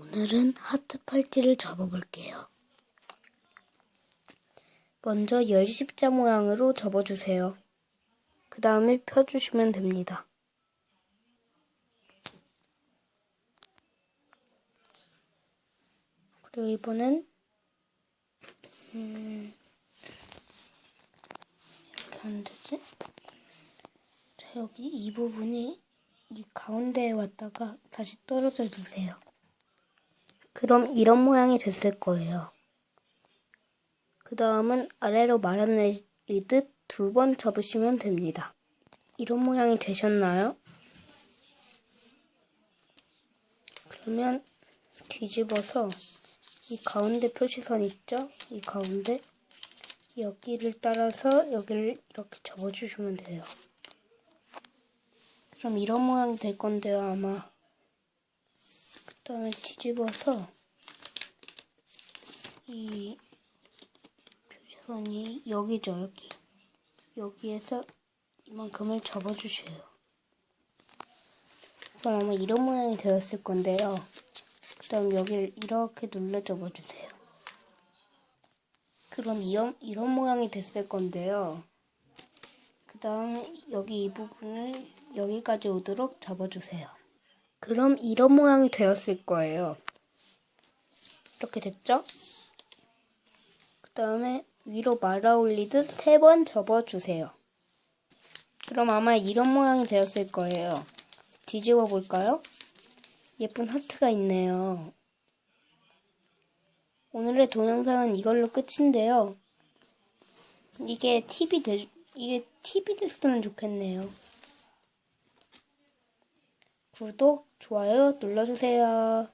오늘은 하트 팔찌를 접어볼게요. 먼저 열십자 모양으로 접어주세요. 그 다음에 펴주시면 됩니다. 그리고 이번엔 음, 이렇게 하면 되지? 자 여기 이 부분이 이 가운데에 왔다가 다시 떨어져 주세요. 그럼 이런 모양이 됐을 거예요. 그 다음은 아래로 말아내리듯 두 번 접으시면 됩니다. 이런 모양이 되셨나요? 그러면 뒤집어서 이 가운데 표시선 있죠? 이 가운데 여기를 따라서 여기를 이렇게 접어주시면 돼요. 그럼 이런 모양이 될 건데요, 아마. 그 다음에 뒤집어서 이 표시선이 여기죠, 여기. 여기에서 이만큼을 접어주세요. 그럼 아마 이런 모양이 되었을 건데요. 그 다음 여기를 이렇게 눌러 접어주세요. 그럼 이런, 이런 모양이 됐을 건데요. 그 다음 여기 이 부분을 여기까지 오도록 접어주세요. 그럼 이런 모양이 되었을 거예요. 이렇게 됐죠? 그 다음에 위로 말아 올리듯 세 번 접어주세요. 그럼 아마 이런 모양이 되었을 거예요. 뒤집어 볼까요? 예쁜 하트가 있네요. 오늘의 동영상은 이걸로 끝인데요. 이게 팁이 되, 이게 팁이 됐으면 좋겠네요. 구독, 좋아요 눌러주세요.